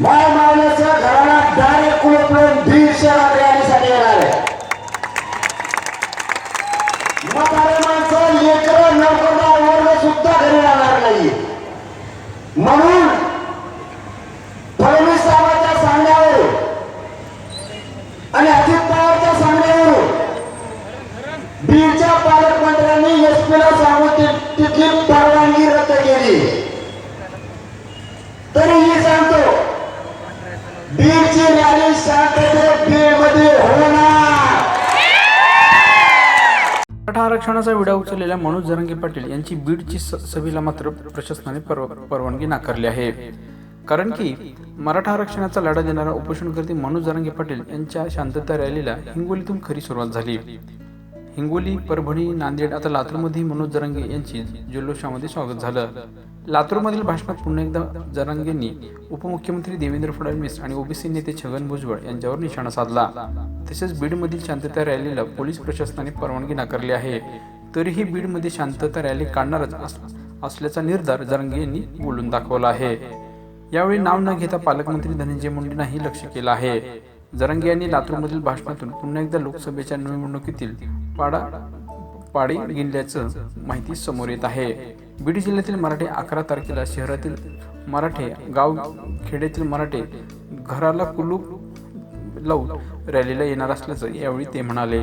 माय मावल्याच्या घराला डायरेक्ट कुलूप लावून दीडशे रॅलीसाठी येणार आहे. म्हातारे माणसं लेकरं नोकरदार वर्ग सुद्धा घरी राहणार नाही म्हणून बीडची रॅली शांततेत बीडमध्ये होणार. मराठा आरक्षणाचा विडा उचललेल्या मनोज जरंगे पाटील यांची बीडची स- सभेला मात्र प्रशासनाने परवानगी नाकारली आहे. कारण की मराठा आरक्षणाचा लढा देणारा उपोषणकर्ते मनोज जरांगे पाटील यांच्या शांतता रॅलीला हिंगोलीतून खरी सुरुवात झाली. हिंगोली परभणी नांदेड आता लातूरमध्ये मनोज जरांगे यांची जल्लोषामध्ये स्वागत झालं. लातूरमधील भाषणात पुन्हा एकदा जरांगेंनी उपमुख्यमंत्री देवेंद्र फडणवीस आणि ओबीसी नेते छगन भुजबळ यांच्यावर निशाणा साधला. तसेच बीडमधील शांतता रॅलीला पोलीस प्रशासनाने परवानगी नाकारली आहे. तरीही बीडमध्ये शांतता रॅली काढणारच असल्याचा निर्धार जरांगे यांनी बोलून दाखवला आहे. यावेळी नाव न घेता पालकमंत्री धनंजय मुंडेंनाही लक्ष केलं आहे. जरंगे यांनी लातूरमधील भाषणातून पुन्हा एकदा लोकसभेच्या निवडणुकीतील पाडा पाडी गेल्याचं माहिती समोर येत आहे. बीड जिल्ह्यातील मराठे अकरा तारखेला शहरातील मराठे गाव खेड्यातील मराठे घराला कुलूप लावून रॅलीला येणार असल्याचं यावेळी ते म्हणाले.